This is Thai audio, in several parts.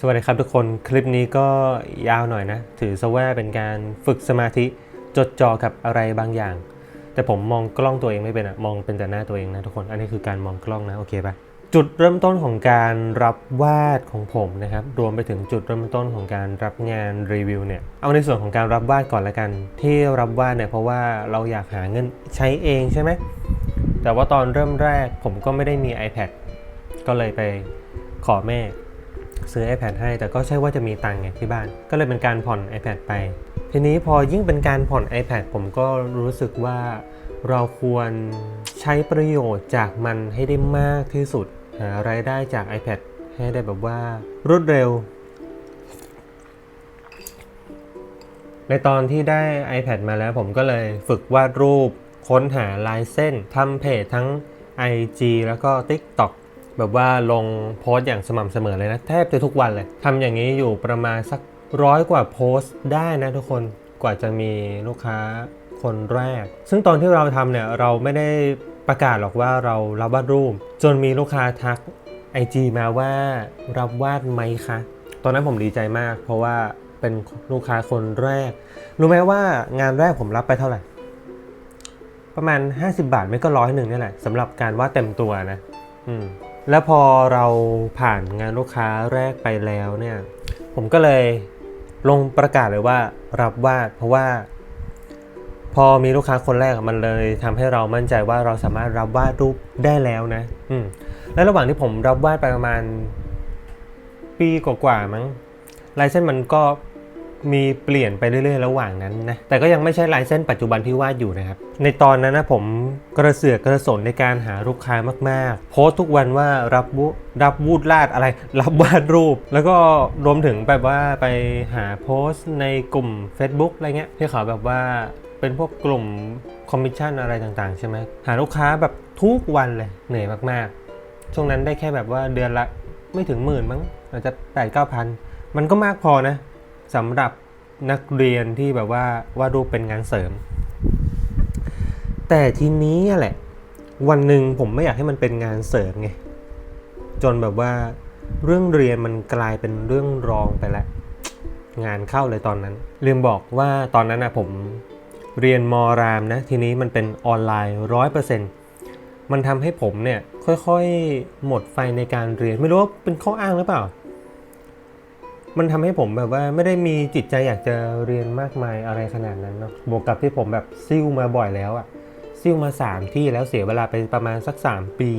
สวัสดีครับทุกคน คลิปนี้ก็ยาวหน่อยนะ ถือซะว่าเป็นการฝึกสมาธิจดจ่อกับอะไรบางอย่าง แต่ผมมองกล้องตัวเองไม่เป็นอะมองเป็นแต่หน้าตัวเองนะทุกคน อันนี้คือการมองกล้องนะ โอเคปะจุดเริ่มต้นของการรับวาดของผมนะครับ รวมไปถึงจุดเริ่มต้นของการรับงานรีวิวเนี่ย เอาในส่วนของการรับวาดก่อนละกัน ที่รับวาดเนี่ยเพราะว่าเราอยากหาเงินใช้เองใช่ไหม แต่ว่าตอนเริ่มแรกผมก็ไม่ได้มี iPad ก็เลยไปขอแม่ ซื้อ iPad ให้ แต่ก็ใช่ว่าจะมีตังค์ไงที่บ้าน ก็เลยเป็นการผ่อน iPad ไป ทีนี้พอยิ่งเป็นการผ่อน iPad ผมก็รู้สึกว่าเราควรใช้ประโยชน์จากมันให้ได้มากที่สุด หารายได้จาก iPad ให้ได้แบบว่ารวดเร็ว ในตอนที่ได้ iPad มาแล้วผมก็เลยฝึกวาดรูป ค้นหาลายเส้นทำเพจทั้ง IG แล้วก็ TikTok แบบว่าลงโพสต์อย่างสม่ำเสมอเลยนะ แทบจะทุกวันเลยทำอย่างนี้อยู่ประมาณสักร้อยกว่าโพสต์ได้นะทุกคนกว่าจะมีลูกค้าคนแรก ซึ่งตอนที่เราทำเนี่ยเราไม่ได้ประกาศหรอกว่าเรารับวาดรูป จนมีลูกค้าทัก IG มาว่ารับวาดไหมคะ ตอนนั้นผมดีใจมาก เพราะว่าเป็นลูกค้าคนแรก รู้ไหมว่างานแรกผมรับไปเท่าไหร่ ประมาณ 50 บาทไม่ก็ร้อยหนึ่งนี่แหละสำหรับการวาดเต็มตัวนะ อืม แล้วพอเราผ่านงานลูกค้าแรกไปแล้วเนี่ยผมก็เลยลงประกาศเลยว่ารับวาดเพราะว่า พอมีลูกค้าคนแรกมันเลยทำให้เรามั่นใจว่าเราสามารถรับวาดรูปได้แล้วนะ อืมและระหว่างที่ผมรับวาดไปประมาณปีกว่าๆมั้งลายเส้นมันก็ มีเปลี่ยนไปเรื่อยๆ ระหว่างนั้นนะแต่ก็ยังไม่ใช่ลายเส้นปัจจุบันที่วาดอยู่นะครับ ในตอนนั้นนะผมกระเสือกกระสนในการหาลูกค้ามากๆ โพสทุกวันว่ารับวุรับวูดลาดอะไร รับวาดรูป แล้วก็รวมถึงแบบว่าไปหาโพสต์ในกลุ่ม Facebook อะไรเงี้ยที่เขาแบบว่าเป็นพวกกลุ่มคอมมิชชั่นอะไรต่างๆ ใช่ไหมหาลูกค้าแบบทุกวันเลยเหนื่อยมากๆ ช่วงนั้นได้แค่แบบว่าเดือนละไม่ถึงหมื่นมั้งอาจจะแปดเก้าพันมันก็มากพอนะสำหรับ นักเรียนที่แบบว่าวาดรูปเป็นงานเสริม แต่ทีนี้แหละ วันหนึ่งผมไม่อยากให้มันเป็นงานเสริมไงจนแบบว่าเรื่องเรียนมันกลายเป็นเรื่องรองไปแล้วงานเข้าเลยตอนนั้น ลืมบอกว่าตอนนั้นนะผมเรียนมรามนะ ทีนี้มันเป็นออนไลน์ร้อยเปอร์เซ็นต์มันทำให้ผมเนี่ยค่อยๆ หมดไฟในการเรียน ไม่รู้ว่าเป็นข้ออ้างหรือเปล่า มันทำให้ผมแบบว่าไม่ได้มีจิตใจอยากจะเรียนมากมายอะไรขนาดนั้นเนาะบวกกับที่ผมแบบซิ่วมาบ่อยแล้วอะซิ่วมา 3 ที่แล้วเสียเวลาไปประมาณสัก 3 ปี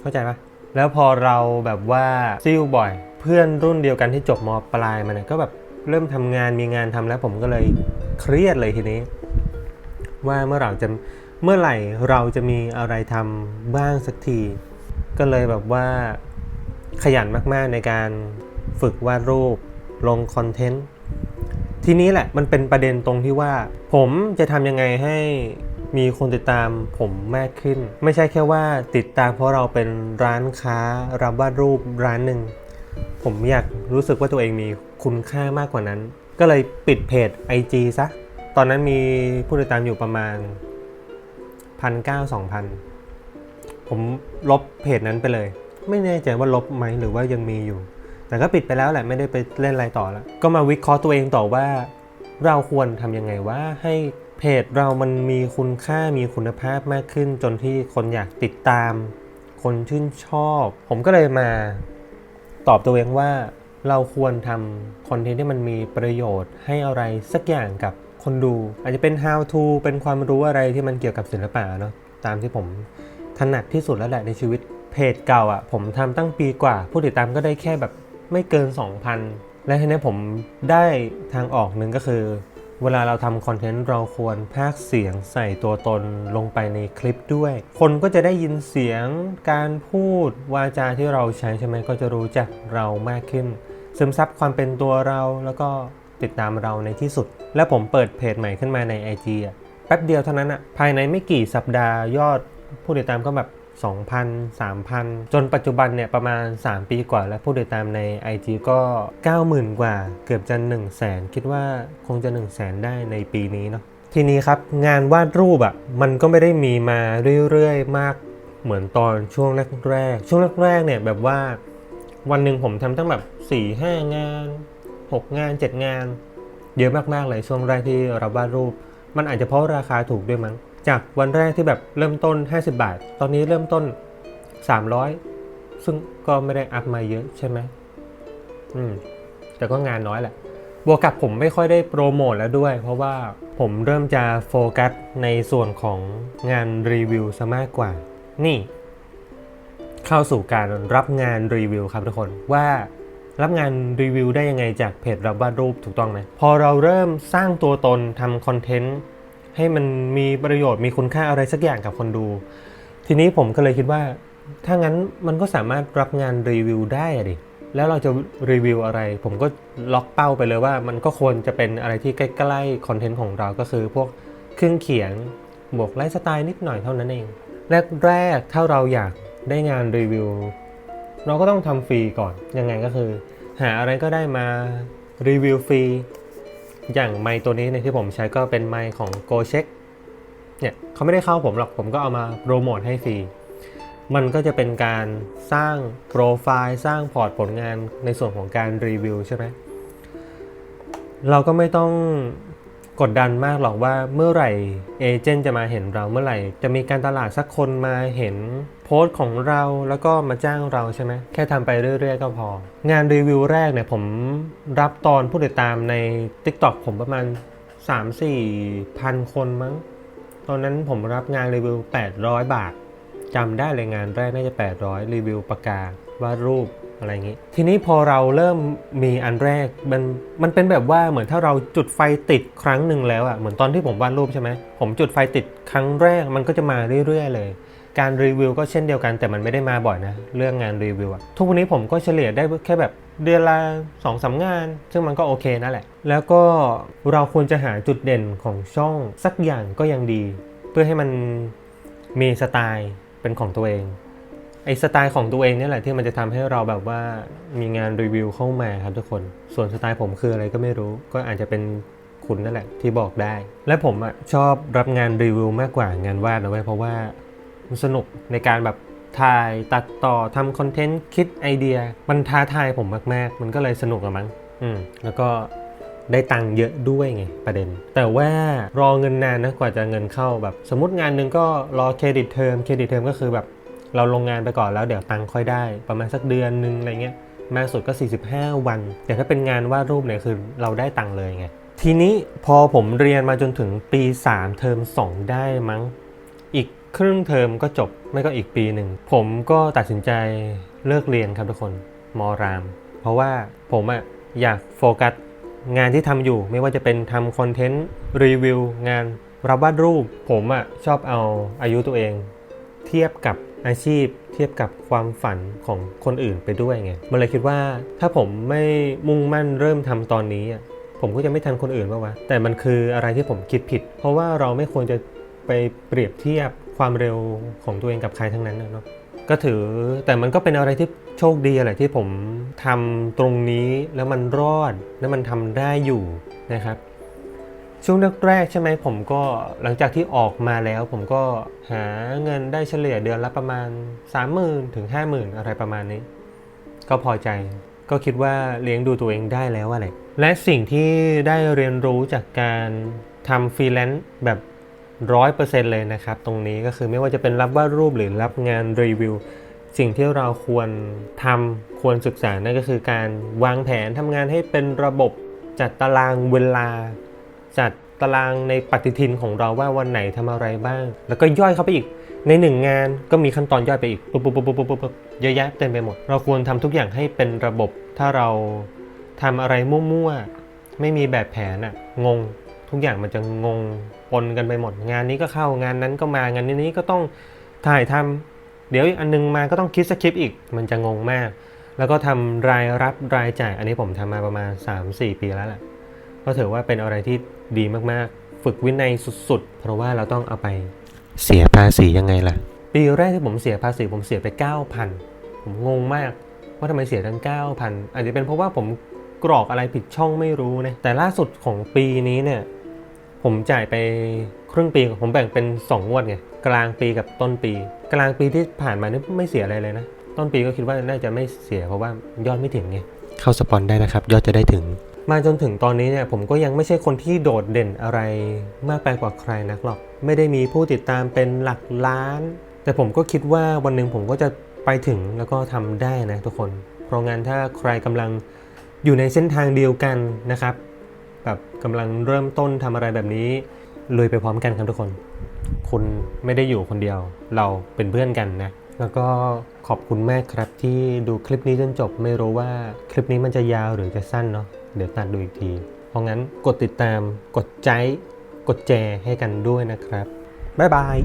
เข้าใจปะแล้วพอเราแบบว่าซิ่วบ่อย เพื่อนรุ่นเดียวกันที่จบมปลายมาเนี่ยก็แบบเริ่มทำงานมีงานทำแล้วผมก็เลยเครียดเลยทีนี้ ว่าเมื่อเราจะเมื่อไหร่เราจะมีอะไรทำบ้างสักที ก็เลยแบบว่าขยันมากๆในการ ฝึกวาดรูป ลงคอนเทนต์ ทีนี้แหละมันเป็นประเด็นตรงที่ว่า ผมจะทำยังไงให้มีคนติดตามผมมากขึ้น ไม่ใช่แค่ว่าติดตามเพราะเราเป็นร้านค้ารับวาดรูปร้านหนึ่ง ผมอยากรู้สึกว่าตัวเองมีคุณค่ามากกว่านั้น ก็เลยปิดเพจ IG ซะ ตอนนั้นมีผู้ติดตามอยู่ประมาณพันเก้าสองพันผมลบเพจนั้นไปเลย ไม่แน่ใจว่าลบไหมหรือว่ายังมีอยู่ แต่ก็ปิดไปแล้วแหละไม่ได้ไปเล่นอะไรต่อแล้ว ก็มาวิเคราะห์ตัวเองต่อว่า เราควรทำยังไงว่าให้เพจเรามันมีคุณค่ามีคุณภาพมากขึ้น จนที่คนอยากติดตาม คนชื่นชอบ ผมก็เลยมาตอบตัวเองว่าเราควรทำคอนเทนต์ที่มันมีประโยชน์ให้อะไรสักอย่างกับคนดู อาจจะเป็น how to เป็นความรู้อะไรที่มันเกี่ยวกับศิลปะเนาะตามที่ผมถนัดที่สุดแล้วแหละในชีวิตเพจเก่าอะ่ะผมทำตั้งปีกว่า ผู้ติดตามก็ได้แค่แบบ ไม่เกิน 2,000 และทีนี้ผมได้ทางออกหนึ่งก็คือ เวลาเราทำคอนเทนต์เราควรพากเสียงใส่ตัวตนลงไปในคลิปด้วย คนก็จะได้ยินเสียงการพูดวาจาที่เราใช้ใช่ไหมก็จะรู้จักเรามากขึ้น ซึมซับความเป็นตัวเราแล้วก็ติดตามเราในที่สุด และผมเปิดเพจใหม่ขึ้นมาใน IG อะแป๊บเดียวเท่านั้นอะภายในไม่กี่สัปดาห์ยอดผู้ติดตามก็แบบ 2,000 3,000 จนปัจจุบันเนี่ยประมาณ 3 ปีกว่า แล้วผู้ติดตามใน IG ก็ 90,000 กว่า เกือบจะ1 0 0 0 0แสนคิดว่าคงจะ 1 0 0 0 0แสนได้ในปีนี้เนาะทีนี้ครับงานวาดรูปอะมันก็ไม่ได้มีมาเรื่อยๆ มากเหมือนตอนช่วงแรกๆช่วงแรกๆเนี่ยแบบว่าวันหนึ่งผมทำตั้งแบบ4ี่ห้างาน 6 งาน 7 งาน เยอะมากๆเลยช่วงแรกที่เรับวาดรูป มันอาจจะเพราะราคาถูกด้วยมั้ง จากวันแรกที่แบบเริ่มต้น 50 บาท ตอนนี้เริ่มต้น 300 ซึ่งก็ไม่ได้อัพมาเยอะใช่ไหมอืม แต่ก็งานน้อยแหละบวกกับผมไม่ค่อยได้โปรโมทแล้วด้วย เพราะว่าผมเริ่มจะโฟกัสในส่วนของงานรีวิวซะมากกว่า นี่ เข้าสู่การรับงานรีวิวครับทุกคนว่ารับงานรีวิวได้ยังไงจากเพจรับวาดรูปถูกต้องไหมพอเราเริ่มสร้างตัวตนทำคอนเทนต์ ให้มันมีประโยชน์มีคุณค่าอะไรสักอย่างกับคนดู ทีนี้ผมก็เลยคิดว่า ถ้างั้นมันก็สามารถรับงานรีวิวได้อะดิ แล้วเราจะรีวิวอะไร ผมก็ล็อกเป้าไปเลยว่า มันก็ควรจะเป็นอะไรที่ใกล้ๆคอนเทนต์ของเราก็คือพวกเครื่องเขียนบวกไลฟ์สไตล์นิดหน่อยเท่านั้นเอง แรกๆถ้าเราอยากได้งานรีวิว เราก็ต้องทำฟรีก่อนยังไงก็คือ หาอะไรก็ได้มารีวิวฟรี อย่างไมค์ตัวนี้เนี่ยที่ผมใช้ก็เป็นไมค์ของ Go Check เนี่ยเขาไม่ได้เข้าผมหรอกผมก็เอามาโปรโมทให้ฟรีมันก็จะเป็นการสร้างโปรไฟล์สร้างพอร์ตผลงานในส่วนของการรีวิวใช่ไหมเราก็ไม่ต้องกดดันมากหรอกว่าเมื่อไหร่เอเจนต์จะมาเห็นเราเมื่อไหร่ จะมีการตลาดสักคนมาเห็น โพสต์ของเราแล้วก็มาจ้างเราใช่ไหมแค่ทำไปเรื่อยๆ ก็พอ งานรีวิวแรกเนี่ยผมรับตอนผู้ติดตามใน TikTok ผมประมาณ 3-4พันคนมั้ง ตอนนั้นผมรับงานรีวิว 800 บาทจำได้เลยงานแรกน่าจะ 800 รีวิวปากกาวาดรูปอะไรอย่างนี้ ทีนี้พอเราเริ่มมีอันแรกมันมันเป็นแบบว่าเหมือนถ้าเราจุดไฟติดครั้งหนึ่งแล้วอะ่ะเหมือนตอนที่ผมวาดรูปใช่ไหมผมจุดไฟติดครั้งแรกมันก็จะมาเรื่อยๆเลย การรีวิวก็เช่นเดียวกันแต่มันไม่ได้มาบ่อยนะ เรื่องงานรีวิวอะทุกวันนี้ผมก็เฉลี่ยได้แค่แบบเดือนละสองสางาน ซึ่งมันก็โอเคนั่นแหละ แล้วก็เราควรจะหาจุดเด่นของช่องสักอย่างก็ยังดี เพื่อให้มันมีสไตล์เป็นของตัวเองไอสไตล์ของตัวเองเนี่แหละที่มันจะทำให้เราแบบว่ามีงานรีวิวเข้ามาครับทุกคน ส่วนสไตล์ผมคืออะไรก็ไม่รู้ ก็อาจจะเป็นคุณนั่นแหละที่บอกได้ และผมอะชอบรับงานรีวิวมากกว่างานวาดนะเว้ยเพราะว่า มันสนุกในการแบบถ่ายตัดต่อทำคอนเทนต์คิดไอเดีย มันท้าทายผมมากๆ มันก็เลยสนุกอะมั้งอืมแล้วก็ได้ตังค์เยอะด้วยไงประเด็น แต่ว่ารอเงินนานนะกว่าจะเงินเข้าแบบ สมมติงานหนึ่งก็รอเครดิตเทอมเครดิตเทอมก็คือแบบเราลงงานไปก่อนแล้วเดี๋ยวตังค์ค่อยได้ ประมาณสักเดือนนึงอะไรเงี้ยมากสุดก็ 45 วัน แต่ถ้าเป็นงานวาดรูปเนี่ยคือเราได้ตังค์เลยไงทีนี้พอผมเรียนมาจนถึงปี 3 เทอม2 ได้มั้ง อีก ครึ่งเทอมก็จบไม่ก็อีกปีหนึ่ง ผมก็ตัดสินใจเลิกเรียนครับทุกคนมราม เพราะว่าผมอะอยากโฟกัสงานที่ทำอยู่ไม่ว่าจะเป็นทำคอนเทนต์รีวิวงานรับวาดรูป ผมอะชอบเอาอายุตัวเอง เทียบกับอาชีพ เทียบกับความฝันของคนอื่นไปด้วยไงมันเลยคิดว่าถ้าผมไม่มุ่งมั่นเริ่มทำตอนนี้อะผมก็จะไม่ทันคนอื่นป่าวะแต่มันคืออะไรที่ผมคิดผิด เพราะว่าเราไม่ควรจะไปเปรียบเทียบ ความเร็วของตัวเองกับใครทั้งนั้นเนาะก็ถือแต่มันก็เป็นอะไรที่โชคดีอะไรที่ผมทำตรงนี้แล้วมันรอดแล้วมันทำได้อยู่นะครับ ช่วงแรกๆใช่ไหมผมก็หลังจากที่ออกมาแล้ว ผมก็หาเงินได้เฉลี่ยเดือนละประมาณ 30,000ถึง50,000 อะไรประมาณนี้ ก็พอใจก็คิดว่าเลี้ยงดูตัวเองได้แล้วอะไรและสิ่งที่ได้เรียนรู้จากการทำฟรีแลนซ์แบบ ร้อยเปอร์เซ็นต์เลยนะครับ ตรงนี้ก็คือไม่ว่าจะเป็นรับวาดรูปหรือรับงานรีวิว สิ่งที่เราควรทำควรศึกษานั่นก็คือการวางแผนทำงานให้เป็นระบบจัดตารางเวลา จัดตารางในปฏิทินของเราว่าวันไหนทำอะไรบ้าง แล้วก็ย่อยเข้าไปอีกในหนึ่งงานก็มีขั้นตอนย่อยไปอีกปุ๊บปุ๊บปุ๊บปุ๊บปุ๊บปุบเยอะแยะเต็มไปหมด เราควรทำทุกอย่างให้เป็นระบบ ถ้าเราทำอะไรมั่วๆ ไม่มีแบบแผนอะงง ทุกอย่างมันจะงงปนกันไปหมด งานนี้ก็เข้างานนั้นก็มางานนี้ก็ต้องถ่ายทำเดี๋ยวอันนึงมาก็ต้องคิดสคริปต์อีก มันจะงงมาก แล้วก็ทำรายรับรายจ่าย อันนี้ผมทำมาประมาณ 3-4 ปีแล้วแหละก็ถือว่าเป็นอะไรที่ดีมากๆ ฝึกวินัยสุดๆ เพราะว่าเราต้องเอาไปเสียภาษียังไงล่ะ ปีแรกที่ผมเสียภาษีผมเสียไป 9,000 ผมงงมากว่าทำไมเสียตั้ง9,000อาจจะเป็นเพราะว่าผมกรอกอะไรผิดช่องไม่รู้นะแต่ล่าสุดของปีนี้เนี่ย ผมจ่ายไปครึ่งปีผมแบ่งเป็น 2 งวดไงกลางปีกับต้นปี กลางปีที่ผ่านมานี่ไม่เสียอะไรเลยนะ ต้นปีก็คิดว่าน่าจะไม่เสียเพราะว่ายอดไม่ถึงไงเข้าสปอนได้นะครับ ยอดจะได้ถึง มาจนถึงตอนนี้เนี่ยผมก็ยังไม่ใช่คนที่โดดเด่นอะไรมากไปกว่าใครนักหรอก ไม่ได้มีผู้ติดตามเป็นหลักล้าน แต่ผมก็คิดว่าวันหนึ่งผมก็จะไปถึงแล้วก็ทำได้นะทุกคน เพราะงั้นถ้าใครกำลังอยู่ในเส้นทางเดียวกันนะครับแบบ กำลังเริ่มต้นทำอะไรแบบนี้ลุยไปพร้อมกันครับทุกคน คุณไม่ได้อยู่คนเดียว เราเป็นเพื่อนกันนะ แล้วก็ขอบคุณมากครับที่ดูคลิปนี้จนจบไม่รู้ว่าคลิปนี้มันจะยาวหรือจะสั้นเนาะเดี๋ยวตัดดูอีกที เพราะงั้นกดติดตามกดใจกดแจให้กันด้วยนะครับบ๊ายบาย